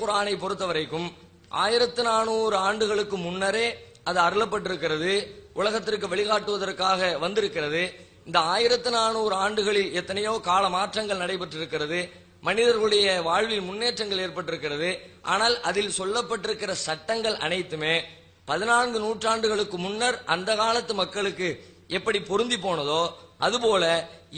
குரானை பொறுத்த வரைக்கும் ஆயிரத்து நானூறு ஆண்டுகளுக்கு முன்னரே அது அருளப்பட்டிருக்கிறது உலகத்திற்கு வழிகாட்டுவதற்காக வந்திருக்கிறது. இந்த ஆயிரத்து நானூறு ஆண்டுகளில் எத்தனையோ கால மாற்றங்கள் நடைபெற்றிருக்கிறது மனிதர்களுடைய வாழ்வில் முன்னேற்றங்கள் ஏற்பட்டிருக்கிறது. ஆனால் அதில் சொல்லப்பட்டிருக்கிற சட்டங்கள் அனைத்துமே பதினான்கு நூற்றாண்டுகளுக்கு முன்னர் அந்த காலத்து மக்களுக்கு எப்படி பொருந்தி போனதோ அதுபோல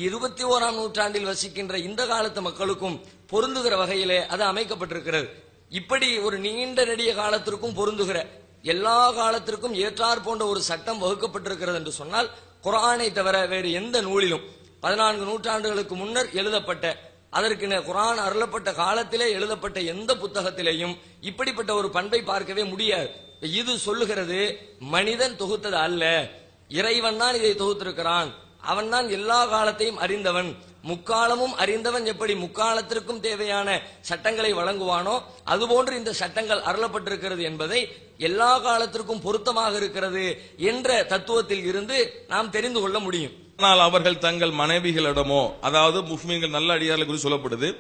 இருபத்தி ஓராம் நூற்றாண்டில் வசிக்கின்ற இந்த காலத்து மக்களுக்கும் பொருந்துகிற வகையிலே அது அமைக்கப்பட்டிருக்கிறது. இப்படி ஒரு நீண்ட நெடிய காலத்திற்கும் பொருந்துகிற எல்லா காலத்திற்கும் ஏற்றார் போன்ற ஒரு சட்டம் வகுக்கப்பட்டிருக்கிறது என்று சொன்னால் குரானை தவிர வேறு எந்த நூலிலும் பதினான்கு நூற்றாண்டுகளுக்கு முன்னர் எழுதப்பட்ட அதற்கு குரான் அருளப்பட்ட காலத்திலே எழுதப்பட்ட எந்த புத்தகத்திலேயும் இப்படிப்பட்ட ஒரு பண்பை பார்க்கவே முடியாது. இது சொல்லுகிறது மனிதன் தொகுத்தது அல்ல. இறைவன் தான் இதை தொகுத்திருக்கிறான். அவன் தான் எல்லா காலத்தையும் அறிந்தவன். முக்காலமும் அறிந்தவன் எப்படி முக்காலத்திற்கும் தேவையான சட்டங்களை வழங்குவானோ அதுபோன்று இந்த சட்டங்கள் அருளப்பட்டிருக்கிறது என்பதை எல்லா காலத்திற்கும் பொருத்தமாக இருக்கிறது என்ற தத்துவத்தில் இருந்து நாம் தெரிந்து கொள்ள முடியும். ஆனால் அவர்கள் தங்கள் மனைவிகளிடமோ அதாவது முஸ்லிம்கள் நல்ல அடியார்கள் குறித்து சொல்லப்படுது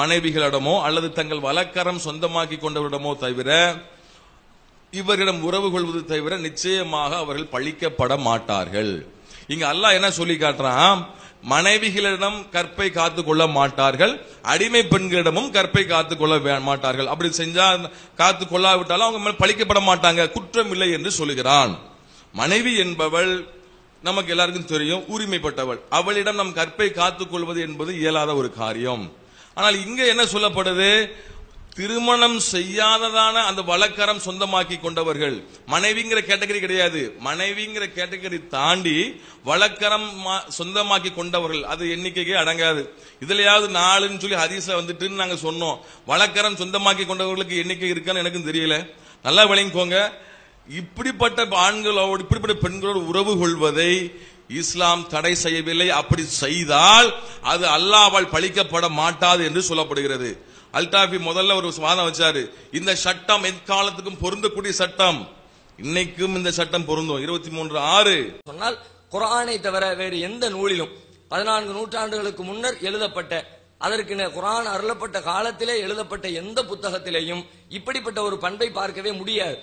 மனைவிகளிடமோ அல்லது தங்கள் வழக்கரம் சொந்தமாக்கி கொண்டவரிடமோ தவிர இவரிடம் உறவு கொள்வது தவிர நிச்சயமாக அவர்கள் பழிக்கப்பட மாட்டார்கள். இங்க அல்லாஹ் என்ன சொல்லி காட்டுறான்? மனைவிகளிடம் கற்பை காத்து கொள்ள மாட்டார்கள் அடிமை பெண்களிடமும் கற்பை காத்து கொள்ள மாட்டார்கள். அப்படி செஞ்சா காத்து கொள்ளாவிட்டாலும் அவங்க மேல் பழிக்கப்பட மாட்டாங்க குற்றம் இல்லை என்று சொல்லுகிறான். மனைவி என்பவள் நமக்கு எல்லாருக்கும் தெரியும் உரிமைப்பட்டவள். அவளிடம் நம் கற்பை காத்துக் கொள்வது என்பது இயலாத ஒரு காரியம். ஆனால் இங்க என்ன சொல்லப்படுது? திருமணம் செய்யாததான அந்த வழக்கரம் சொந்தமாக்கி கொண்டவர்கள் மனைவிங்கிற கேட்டகரி கிடையாது. மனைவிங்கிற கேட்டகரி தாண்டி வழக்கரம் மா- சொந்தமாக்கி கொண்டவர்கள் அது எண்ணிக்கைக்கே அடங்காது. இதுலயாவது நாலுன்னு சொல்லி ஹதீஸ்ல வந்துட்டுன்னு நாங்க சொன்னோம். வழக்கரம் சொந்தமாக்கி கொண்டவர்களுக்கு எண்ணிக்கை இருக்கான்னு எனக்கும் தெரியல. நல்லா விளங்கிக்கோங்க. இப்படிப்பட்ட ஆண்களோடு இப்படிப்பட்ட பெண்களோடு உறவு கொள்வதை இஸ்லாம் தடை செய்யவில்லை. அப்படி செய்தால் அது அல்லாவால் பழிக்கப்பட மாட்டாது என்று சொல்லப்படுகிறது. அல்டாபி முதல்ல ஒரு வாதம் வச்சாரு. இந்த சட்டம் எக்காலத்துக்கும் பொருந்தக்கூடிய சட்டம். இன்னைக்கும் இந்த சட்டம் பொருந்தும். இருபத்தி மூன்று ஆறு. சொன்னால் குரானை தவிர வேறு எந்த நூலிலும் பதினான்கு நூற்றாண்டுகளுக்கு முன்னர் எழுதப்பட்ட அதற்கு குரான் அருளப்பட்ட காலத்திலே எழுதப்பட்ட எந்த புத்தகத்திலேயும் இப்படிப்பட்ட ஒரு பண்பை பார்க்கவே முடியாது.